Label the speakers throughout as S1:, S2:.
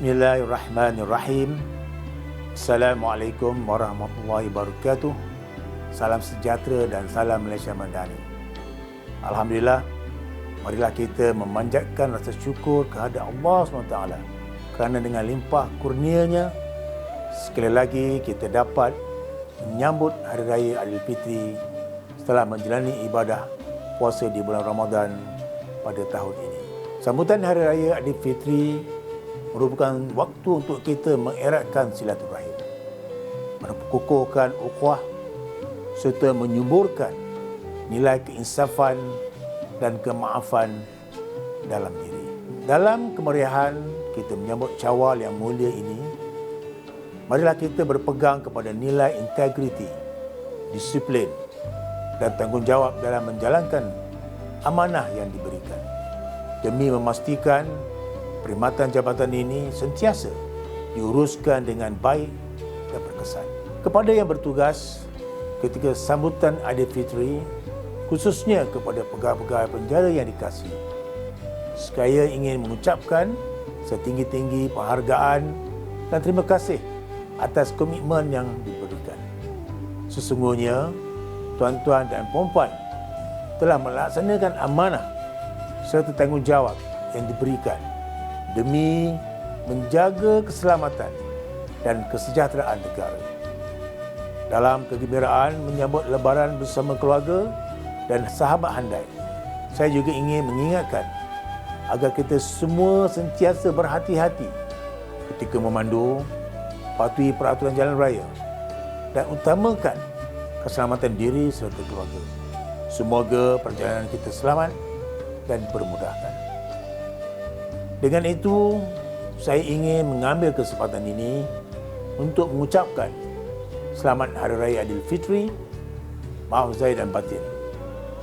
S1: Bismillahirrahmanirrahim. Assalamualaikum warahmatullahi wabarakatuh. Salam sejahtera dan salam Malaysia Madani. Alhamdulillah, marilah kita memanjatkan rasa syukur kehadap Allah SWT kerana dengan limpah kurnianya sekali lagi kita dapat menyambut Hari Raya Aidilfitri setelah menjalani ibadah puasa di bulan Ramadan pada tahun ini. Sambutan Hari Raya Aidilfitri merupakan waktu untuk kita mengeratkan silaturahim, mengukuhkan ukhuwah serta menyuburkan nilai keinsafan dan kemaafan dalam diri. Dalam kemeriahan kita menyambut Syawal yang mulia ini, marilah kita berpegang kepada nilai integriti, disiplin dan tanggungjawab dalam menjalankan amanah yang diberikan demi memastikan perkhidmatan jabatan ini sentiasa diuruskan dengan baik dan berkesan. Kepada yang bertugas ketika sambutan Aidilfitri khususnya kepada pegawai-pegawai penjara yang dikasihi. Saya ingin mengucapkan setinggi-tinggi penghargaan dan terima kasih atas komitmen yang diberikan. Sesungguhnya, tuan-tuan dan puan telah melaksanakan amanah serta tanggungjawab yang diberikan demi menjaga keselamatan dan kesejahteraan negara. Dalam kegembiraan menyambut lebaran bersama keluarga dan sahabat handai, saya juga ingin mengingatkan agar kita semua sentiasa berhati-hati ketika memandu, patuhi peraturan jalan raya dan utamakan keselamatan diri serta keluarga. Semoga perjalanan kita selamat dan bermudahkan. Dengan itu, saya ingin mengambil kesempatan ini untuk mengucapkan selamat Hari Raya Aidilfitri, maaf zahir dan batin.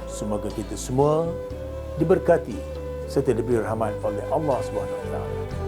S1: Semoga kita semua diberkati serta diberi rahmat oleh Allah Subhanahu Wa Taala.